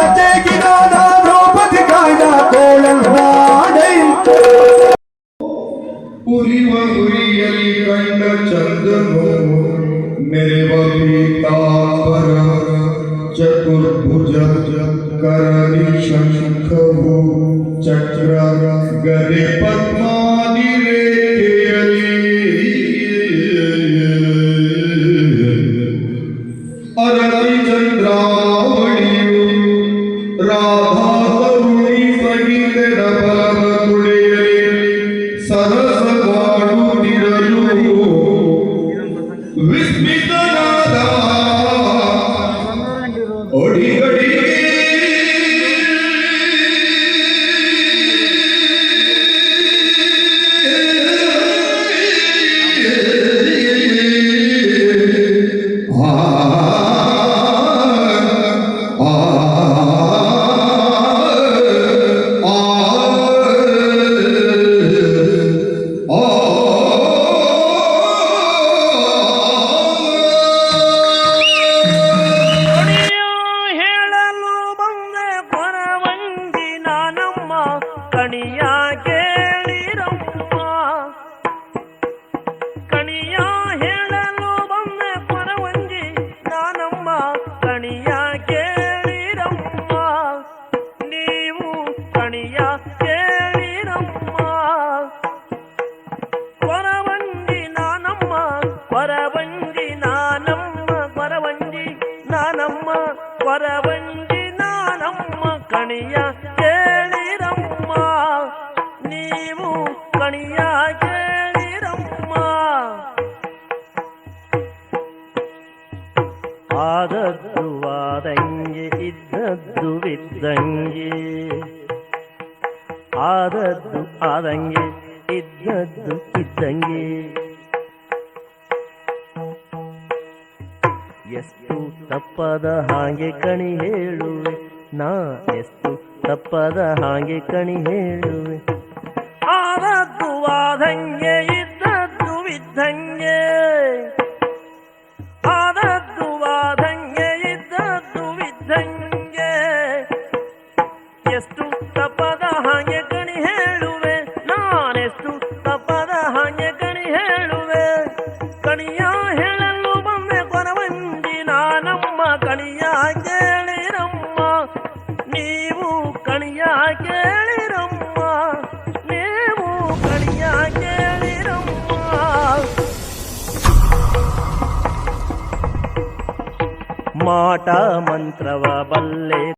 ಲತೆಗಿನಾದ ದ್ರೌಪದಿ ಕಾಯ್ದ ಕೋಳಲ್ನಾಡೈ ಉರಿವ ಉರಿಯಲಿ ಕಂಡ ಚಂದ್ರನು ಮೆರೆವ ಪೀತಾಂಬರ ಚತುರ್ಭುಜ ಕರಲಿ ಶಂಖವು ಚಕ್ರ ಗದೆ ಪದ್ಮಾದಿ ಸರಸ ಮಾಡುತ್ತಿರಲು ಕಣಿಯ ಕೇಳಿರಮ್ಮ ಕಣಿಯ ಹೇಳಲು ಬಂದೆ ಕೊರವಂಗಿ ನಾನಮ್ಮ ಕಣಿಯ ಕೇಳಿರಮ್ಮ ನೀವು ಕಣಿಯ ಕೇಳಿರಮ್ಮ ಕೊರವಂಜಿ ನಾನಮ್ಮ ಕೊರವಂಜಿ ನಾನಮ್ಮ ಕೊರವಂಜಿ ನಾನಮ್ಮ ಕೊರವಂಜಿ ನಾನಮ್ಮ ಕಣಿಯ ಆದದ್ದು ಆದಂಗೆ, ಇದ್ದದ್ದು ಇದ್ದಂಗೆ ಆದದ್ದು ಆದಂಗೆ, ಇದ್ದದ್ದು ಇದ್ದಂಗೆ ಎಷ್ಟು ತಪ್ಪದ ಹಾಗೆ ಕಣಿ ಹೇಳುವೆ, ನಾ ಎಷ್ಟು ತಪ್ಪದ ಹಾಗೆ ಕಣಿ ಹೇಳುವೆ. ಆದದ್ದು ಆದಂಗೆ, ಇದ್ದದ್ದು ಇದ್ದಂಗೆ ಎಷ್ಟು ತಪ್ಪದ ಹಾಗೆ ಕಣಿ ಹೇಳುವೆ. ನಾನೆಷ್ಟು ತಪ್ಪದ ಹಾಗೆ ಕಣಿ ಹೇಳುವೆ. ಕಣಿಯ ಹೇಳಲು ಬಂದೆ ಕೊರವಂಜಿ ನಾನಮ್ಮ ಕಣಿಯ ಕೇಳಿರಮ್ಮ. ನೀವು ಕಣಿಯ ಕೇಳಿರಮ್ಮ. ನೀವು ಕಣಿಯ ಕೇಳಿರಮ್ಮ. ಮಾಟ ಮಂತ್ರವ ಬಲ್ಲೆ